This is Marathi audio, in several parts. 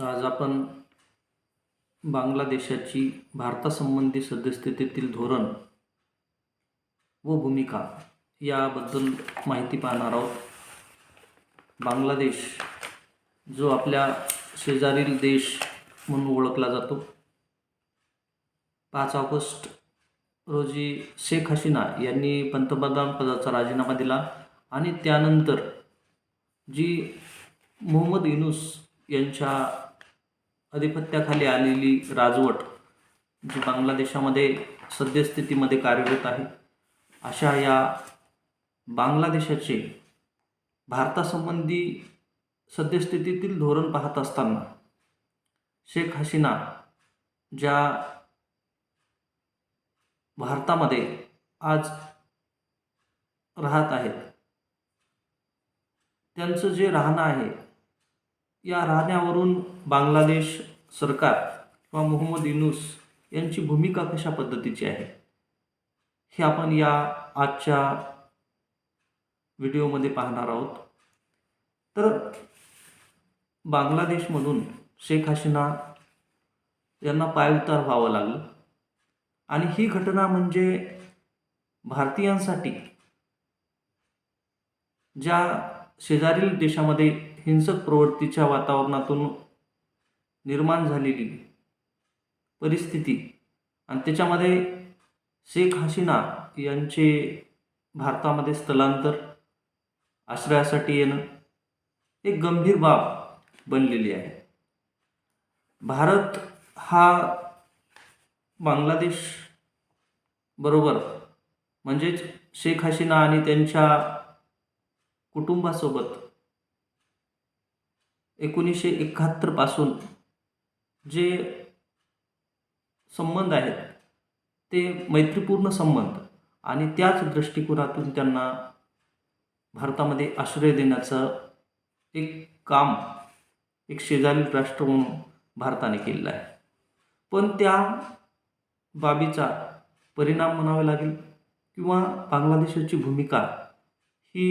आज आपण बांगलादेशाची भारतासंबंधी सद्यस्थितीतील धोरण व भूमिका याबद्दल माहिती पाहणार आहोत. बांगलादेश जो आपल्या शेजारील देश म्हणून ओळखला जातो. पाच ऑगस्ट रोजी शेख हसीना यांनी पंतप्रधान पदाचा राजीनामा दिला आणि त्यानंतर जी मोहम्मद युनूस यांच्या अधिपत्याखाली आलेली राजवट जी बांगलादेशामध्ये सद्यस्थितीमध्ये कार्यरत आहे अशा या बांगलादेशाचे भारतासंबंधी सद्यस्थितीतील धोरण पाहत असताना शेख हसीना ज्या भारतामध्ये आज राहत आहेत त्यांचं जे राहणं आहे या राहण्यावरून बांगलादेश सरकार किंवा मोहम्मद युनूस यांची भूमिका कशा पद्धतीची आहे? हे आपण या आजच्या व्हिडिओमध्ये पाहणार आहोत. तर बांगलादेशमधून शेख हसीना यांना पायउतार व्हावं लागलं. आणि ही घटना म्हणजे भारतीयांसाठी ज्या शेजारील देशामध्ये हिंसक प्रवृत्तीच्या वातावरणातून निर्माण झालेली परिस्थिती. आणि त्याच्यामध्ये शेख हसीना यांचे भारतामध्ये स्थलांतर आश्रयासाठी येणं एक गंभीर बाब बनलेली आहे. भारत हा बांगलादेश बरोबर म्हणजेच शेख हसीना आणि त्यांच्या कुटुंबासोबत एकोणीसशे एकाहत्तरपासून जे संबंध आहेत ते मैत्रीपूर्ण संबंध आणि त्याच दृष्टिकोनातून त्यांना भारतामध्ये आश्रय देण्याचं एक काम एक शेजारील राष्ट्र म्हणून भारताने केलेलं आहे. पण त्या बाबीचा परिणाम म्हणावा लागेल किंवा बांगलादेशाची भूमिका ही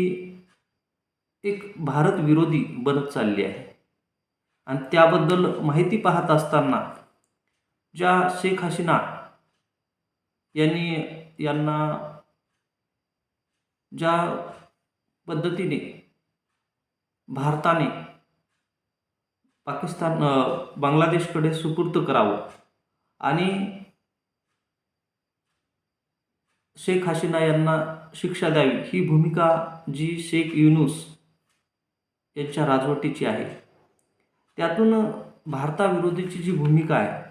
एक भारत विरोधी बनत चालली आहे. आणि त्याबद्दल माहिती पाहत असताना ज्या शेख हसीना यांनी यांना ज्या पद्धतीने भारताने पाकिस्तान बांगलादेशकडे सुपूर्त करावं आणि शेख हसीना यांना शिक्षा द्यावी ही भूमिका जी शेख युनुस यांच्या राजवटीची आहे. त्यातून भारताविरोधीची जी भूमिका आहे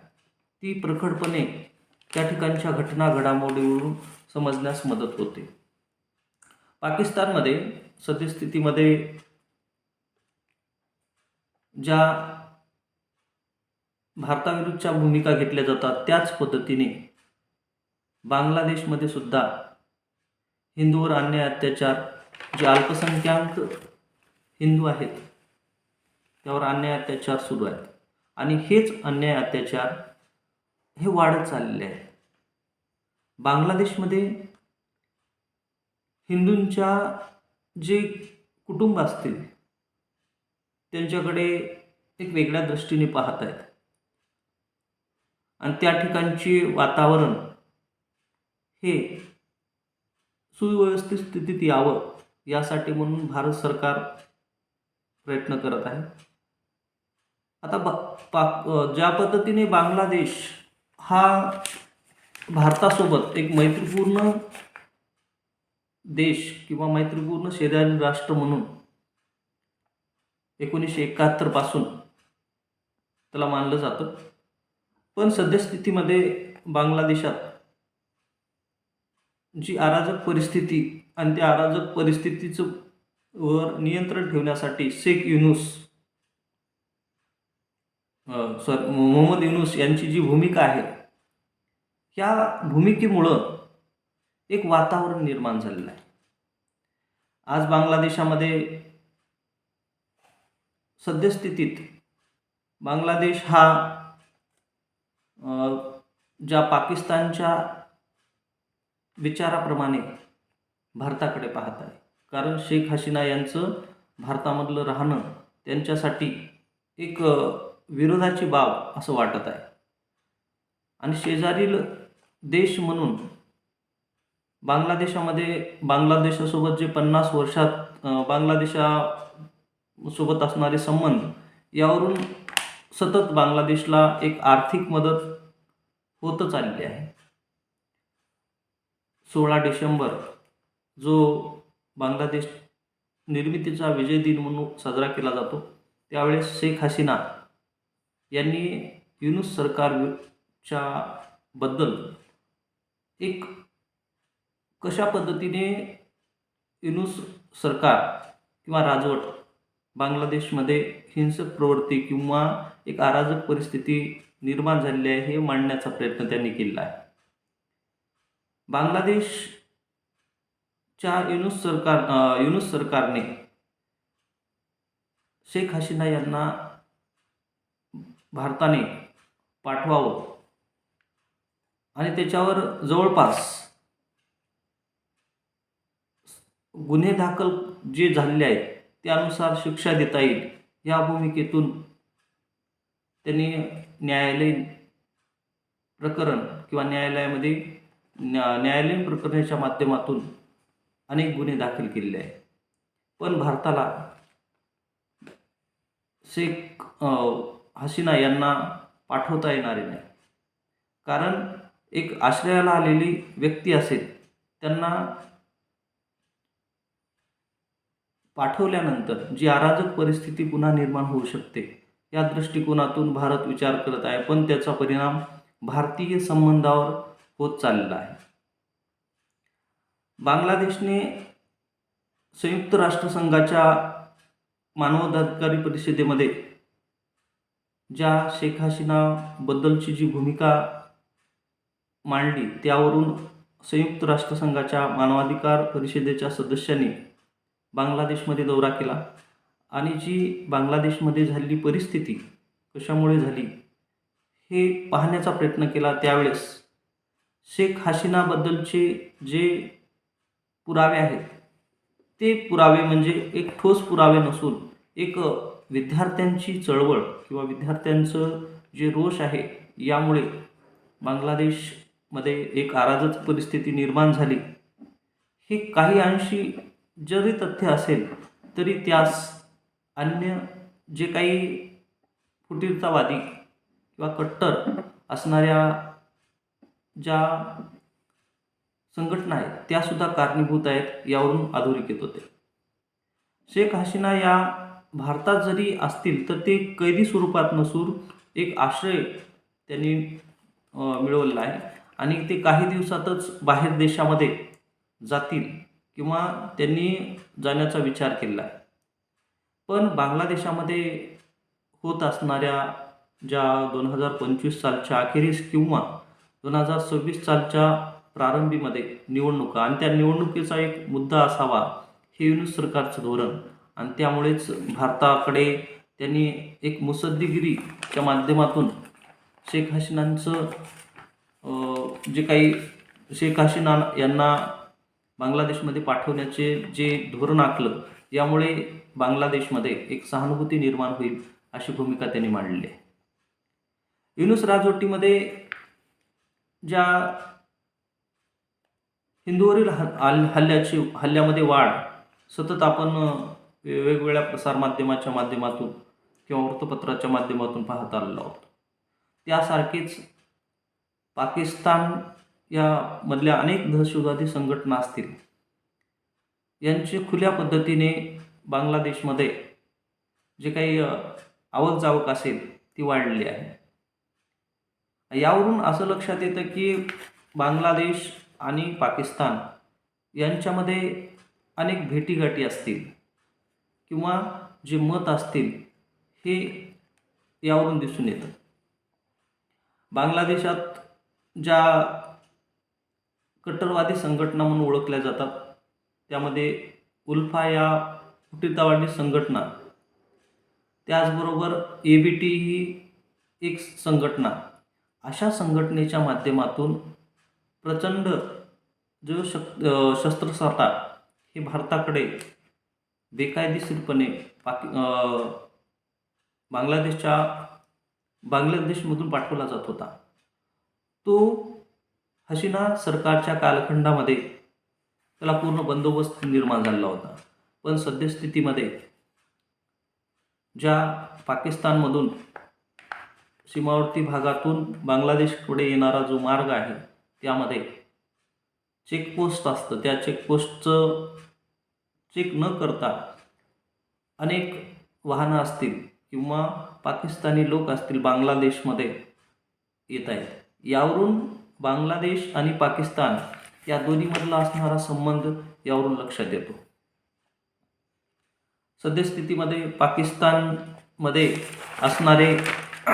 ती प्रखडपणे त्या ठिकाणच्या घटना घडामोडीवरून समजण्यास मदत होते. पाकिस्तानमध्ये सद्यस्थितीमध्ये ज्या भारताविरुद्धच्या भूमिका घेतल्या जातात त्याच पद्धतीने बांगलादेशमध्ये सुद्धा हिंदूवर अन्याय अत्याचार जे अल्पसंख्याक हिंदू आहेत त्यावर अन्याय अत्याचार सुरू आहेत. आणि हेच अन्याय अत्याचार हे वाढत चाललेले आहे बांगलादेशमध्ये हिंदूंच्या जे कुटुंब असतील त्यांच्याकडे एक वेगळ्या दृष्टीने पाहत आहेत. आणि त्या ठिकाणचे वातावरण हे सुव्यवस्थित स्थितीत यावं यासाठी म्हणून भारत सरकार प्रयत्न करत आहे. आता बा पाक ज्या पद्धतीने बांगलादेश हा भारतासोबत एक मैत्रीपूर्ण देश किंवा मैत्रीपूर्ण शेजारी राष्ट्र म्हणून एकोणीसशे एकाहत्तरपासून त्याला मानलं जातं. पण सद्यस्थितीमध्ये बांगलादेशात जी अराजक परिस्थिती आणि त्या अराजक परिस्थितीचं वर नियंत्रण ठेवण्यासाठी शेख युनुस सॉरी मोहम्मद युनूस यांची जी भूमिका आहे या भूमिकेमुळं एक वातावरण निर्माण झालेलं आहे. आज बांगलादेशामध्ये सद्यस्थितीत बांगलादेश हा ज्या पाकिस्तानच्या विचाराप्रमाणे भारताकडे पाहत आहे. कारण शेख हसीना यांचं भारतामधलं राहणं त्यांच्यासाठी एक विरोधाची बाब असं वाटत आहे. आणि शेजारील देश म्हणून बांगलादेशामध्ये बांगलादेशासोबत जे पन्नास वर्षात बांगलादेशासोबत असणारे संबंध यावरून सतत बांगलादेशला एक आर्थिक मदत होतच आलेली आहे. सोळा डिसेंबर जो बांगलादेश निर्मितीचा विजय दिन म्हणून साजरा केला जातो त्यावेळेस शेख हसीना यांनी युनुस सरकारच्या बद्दल एक कशा पद्धतीने युनुस सरकार किंवा राजवट बांगलादेशमध्ये हिंसक प्रवृत्ती किंवा एक अराजक परिस्थिती निर्माण झालेली आहे हे मांडण्याचा प्रयत्न त्यांनी केला आहे. बांगलादेशच्या युनुस सरकार युनुस सरकारने शेख हसीना यांना भारताने पाठवावं. आणि त्याच्यावर जवळपास गुन्हे दाखल जे झालेले आहेत त्यानुसार शिक्षा देता येईल या भूमिकेतून त्यांनी न्यायालयीन प्रकरण किंवा न्यायालयामध्ये न्या न्यायालयीन प्रकरणाच्या माध्यमातून अनेक गुन्हे दाखल केलेले आहेत. पण भारताला शेख हसीना यांना पाठवता येणारे नाही. कारण एक आश्रयाला आलेली व्यक्ती असेल त्यांना पाठवल्यानंतर जी अराजक परिस्थिती पुन्हा निर्माण होऊ शकते या दृष्टिकोनातून भारत विचार करत आहे. पण त्याचा परिणाम भारतीय संबंधावर होत चाललेला आहे. बांगलादेशने संयुक्त राष्ट्रसंघाच्या मानवाधिकारी परिषदेमध्ये ज्या शेख हसीनाबद्दलची जी भूमिका मांडली त्यावरून संयुक्त राष्ट्रसंघाच्या मानवाधिकार परिषदेच्या सदस्यांनी बांगलादेशमध्ये दौरा केला. आणि जी बांगलादेशमध्ये झालेली परिस्थिती कशामुळे झाली हे पाहण्याचा प्रयत्न केला त्यावेळेस शेख हसीनाबद्दलचे जे पुरावे आहेत ते पुरावे म्हणजे एक ठोस पुरावे नसून एक विद्यार्थ्यांची चळवळ किंवा विद्यार्थ्यांचं जे रोष आहे यामुळे बांगलादेशमध्ये एक अराजक परिस्थिती निर्माण झाली. हे काही अंशी जरी तथ्य असेल तरी त्यास अन्य जे काही फुटीरतावादी किंवा कट्टर असणाऱ्या ज्या संघटना आहेत त्यासुद्धा कारणीभूत आहेत यावरून अधोरेखित होते. शेख हसीना या भारतात जरी असतील तर ते कैदी स्वरूपात नसून एक आश्रय त्यांनी मिळवलेला आहे. आणि ते काही दिवसातच बाहेर देशामध्ये जातील किंवा त्यांनी जाण्याचा विचार केला आहे. पण बांगलादेशामध्ये होत असणाऱ्या ज्या दोन हजार पंचवीस सालच्या अखेरीस किंवा दोन हजार सव्वीस सालच्या प्रारंभीमध्ये निवडणुका आणि त्या निवडणुकीचा एक मुद्दा असावा हे युनिस सरकारचं धोरण आणि त्यामुळेच भारताकडे त्यांनी एक मुसद्दीगिरीच्या माध्यमातून शेख हसीनांचं जे काही शेख हसीना यांना बांगलादेशमध्ये पाठवण्याचे जे धोरण आखलं यामुळे बांगलादेशमध्ये एक सहानुभूती निर्माण होईल अशी भूमिका त्यांनी मांडली आहे. युनुस राजवटीमध्ये ज्या हिंदूवरील हल्ल्याची हल्ल्यामध्ये वाढ सतत आपण वेगवेगळ्या प्रसारमाध्यमाच्या माध्यमातून किंवा वृत्तपत्राच्या माध्यमातून पाहत आलेलो आहोत. त्यासारखीच पाकिस्तान यामधल्या अनेक दहशतवादी संघटना असतील यांची खुल्या पद्धतीने बांगलादेशमध्ये जे काही आवक जावक असेल ती वाढलेली आहे. यावरून असं लक्षात येतं की बांगलादेश आणि पाकिस्तान यांच्यामध्ये अनेक भेटीगाठी असतील. किंवा जे मत असतील हे यावरून दिसून येतं. बांगलादेशात ज्या कट्टरवादी संघटना म्हणून ओळखल्या जातात त्यामध्ये उल्फा या फुटीरतावादी संघटना त्याचबरोबर ए बी टी ही एक संघटना. अशा संघटनेच्या माध्यमातून प्रचंड जो शक शस्त्रसाठा हे भारताकडे बेकायदेशीरपणे पाकि बांगलादेशच्या बांगलादेशमधून पाठवला जात होता. तो हसीना सरकारच्या कालखंडामध्ये त्याला पूर्ण बंदोबस्त निर्माण झालेला होता. पण सद्यस्थितीमध्ये ज्या पाकिस्तानमधून सीमावर्ती भागातून बांगलादेशकडे येणारा जो मार्ग आहे त्यामध्ये चेकपोस्ट असतं. त्या चेकपोस्टचं चेक न करता अनेक वाहनं असतील किंवा पाकिस्तानी लोक असतील बांगलादेशमध्ये येत आहेत. यावरून बांगलादेश आणि पाकिस्तान या दोन्हीमधला असणारा संबंध यावरून लक्षात येतो. सद्यस्थितीमध्ये पाकिस्तानमध्ये असणारे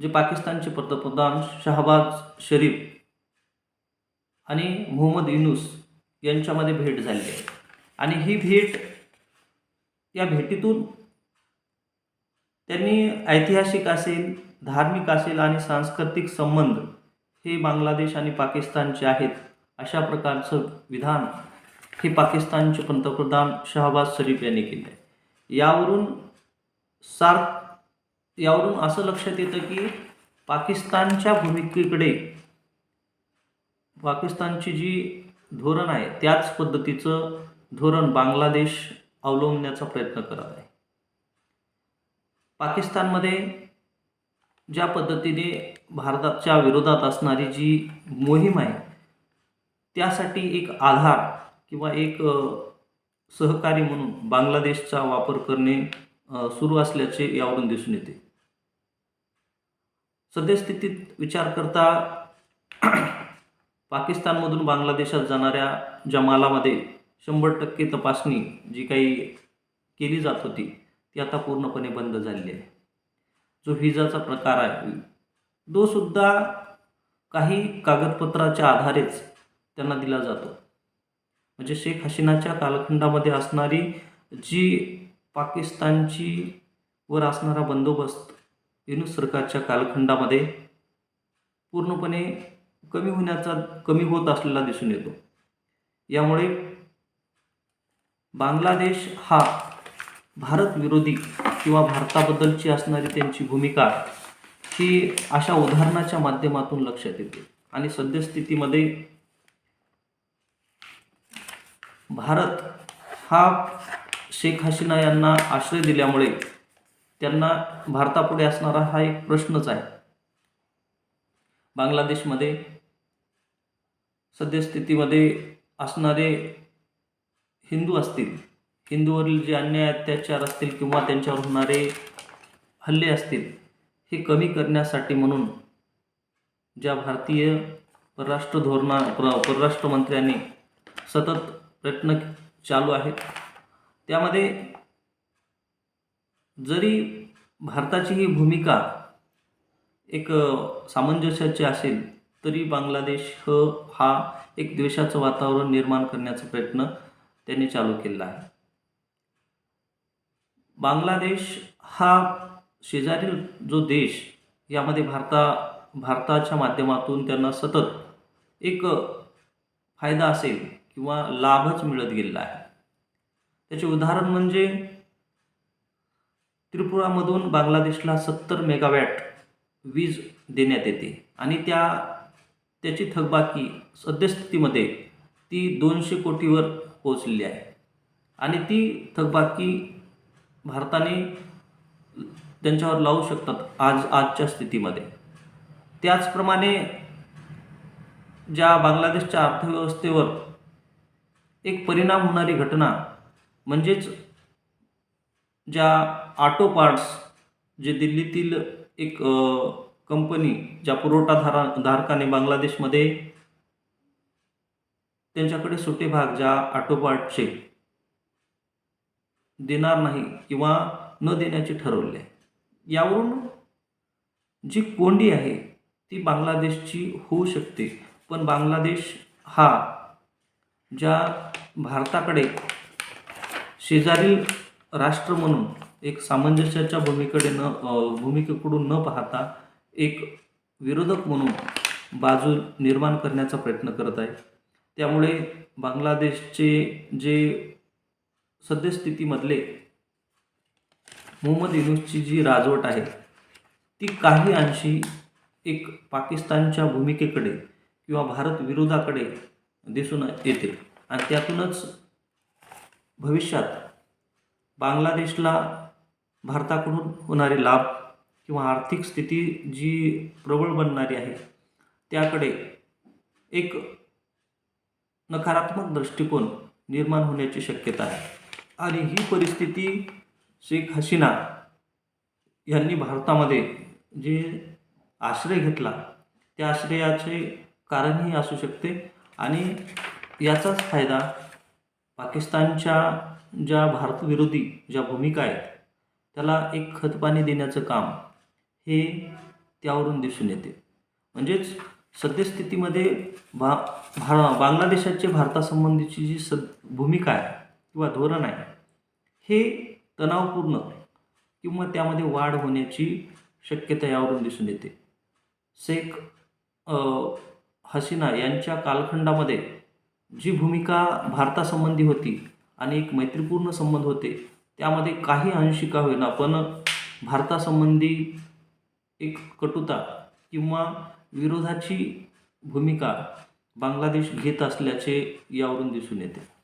जे पाकिस्तानचे पंतप्रधान शहबाज शरीफ आणि मोहम्मद युनुस यांच्यामध्ये भेट झाली आहे. आणि ही भेट या भेटीतून त्यांनी ऐतिहासिक असेल धार्मिक असेल आणि सांस्कृतिक संबंध हे बांगलादेश आणि पाकिस्तानचे आहेत अशा प्रकारचं विधान हे पाकिस्तानचे पंतप्रधान शहबाज शरीफ यांनी केले आहे. यावरून सार्क यावरून असं लक्षात येतं की पाकिस्तानच्या भूमिकेकडे पाकिस्तानची जी धोरण आहे. त्याच पद्धतीचं धोरण बांगलादेश अवलंबण्याचा प्रयत्न करत आहे. पाकिस्तानमध्ये ज्या पद्धतीने भारताच्या विरोधात असणारी जी मोहीम आहे त्यासाठी एक आधार किंवा एक सहकारी म्हणून बांगलादेशचा वापर करणे सुरू असल्याचे यावरून दिसून येते. सद्यस्थितीत विचार करता पाकिस्तानमधून बांगलादेशात जाणाऱ्या ज्या मालामध्ये शंभर टक्के तपासणी जी काही केली जात होती ती आता पूर्णपणे बंद झालेली आहे. जो व्हिजाचा प्रकार आहे तो सुद्धा काही कागदपत्राच्या आधारेच त्यांना दिला जातो. म्हणजे शेख हसीनाच्या कालखंडामध्ये असणारी जी पाकिस्तानची वर असणारा बंदोबस्त युनुस सरकारच्या कालखंडामध्ये पूर्णपणे कमी होण्याचा कमी होत असलेला दिसून येतो. यामुळे बांगलादेश हा भारत विरोधी किंवा भारताबद्दलची असणारी त्यांची भूमिका ही अशा उदाहरणाच्या माध्यमातून लक्षात येते. आणि सद्यस्थितीमध्ये भारत हा शेख हसीना यांना आश्रय दिल्यामुळे त्यांना भारतापुढे असणारा हा एक प्रश्नच आहे. बांगलादेशमध्ये सद्यस्थितीमध्ये असणारे हिंदू असतील हिंदूवरील जे अन्याय अत्याचार असतील किंवा त्यांच्यावर होणारे हल्ले असतील हे कमी करण्यासाठी म्हणून ज्या भारतीय परराष्ट्र धोरणा पर परराष्ट्र मंत्र्यांनी सतत प्रयत्न चालू आहेत त्यामध्ये जरी भारताची ही भूमिका एक सामंजस्याची असेल तरी बांगलादेश ह हा एक द्वेषाचं वातावरण निर्माण करण्याचा प्रयत्न त्यांनी चालू केलेला आहे. बांगलादेश हा शेजारील जो देश यामध्ये भारता भारताच्या माध्यमातून त्यांना सतत एक फायदा असेल किंवा लाभच मिळत गेलेला आहे. त्याचे उदाहरण म्हणजे त्रिपुरामधून बांगलादेशला सत्तर मेगावॅट वीज देण्यात येते आणि त्या त्याची थकबाकी सद्यस्थितीमध्ये ती दोनशे कोटीवर पोचलेली आहे. आणि ती थकबाकी भारताने त्यांच्यावर लावू शकतात आज आजच्या स्थितीमध्ये. त्याचप्रमाणे ज्या बांगलादेशच्या अर्थव्यवस्थेवर एक परिणाम होणारी घटना म्हणजेच ज्या ऑटो पार्ट्स जे दिल्लीतील एक कंपनी ज्या पुरवठाधारा धारकाने बांगलादेशमध्ये त्यांच्याकडे सुटे भाग ज्या आटोपाटचे देणार नाही किंवा न देण्याचे ठरवले यावरून जी कोंडी आहे ती बांगलादेशची होऊ शकते. पण बांगलादेश हा ज्या भारताकडे शेजारील राष्ट्र म्हणून एक सामंजस्याच्या भूमिकडे न भूमिकेकडून न पाहता एक विरोधक म्हणून बाजू निर्माण करण्याचा प्रयत्न करत आहे. त्यामुळे बांगलादेशचे जे सद्यस्थितीमधले मोहम्मद युनुसची जी राजवट आहे ती काही अंशी एक पाकिस्तानच्या भूमिकेकडे किंवा भारत विरोधाकडे दिसून येते. आणि त्यातूनच भविष्यात बांगलादेशला भारताकडून होणारे लाभ किंवा आर्थिक स्थिती जी प्रबळ बनणारी आहे त्याकडे एक नकारात्मक दृष्टिकोन निर्माण होण्याची शक्यता आहे. आणि ही परिस्थिती शेख हसीना यांनी भारतामध्ये जे आश्रय घेतला त्या आश्रयाचे कारणही असू शकते आणि याचाच फायदा पाकिस्तानच्या ज्या भारतविरोधी ज्या भूमिका आहेत त्याला एक खतपाणी देण्याचं काम हे त्यावरून दिसून येते. म्हणजेच सद्यस्थितीमध्ये भा भा बांगलादेशाचे भारतासंबंधीची जी सद भूमिका आहे किंवा धोरण आहे हे तणावपूर्ण किंवा त्यामध्ये वाढ होण्याची शक्यता यावरून दिसून येते. शेख हसीना यांच्या कालखंडामध्ये जी भूमिका भारतासंबंधी होती आणि एक मैत्रीपूर्ण संबंध होते त्यामध्ये काही अंशी का होईना पण भारतासंबंधी एक कटुता किंवा विरोधाची भूमिका बांगलादेश घेत असल्याचे यावरून दिसून येते.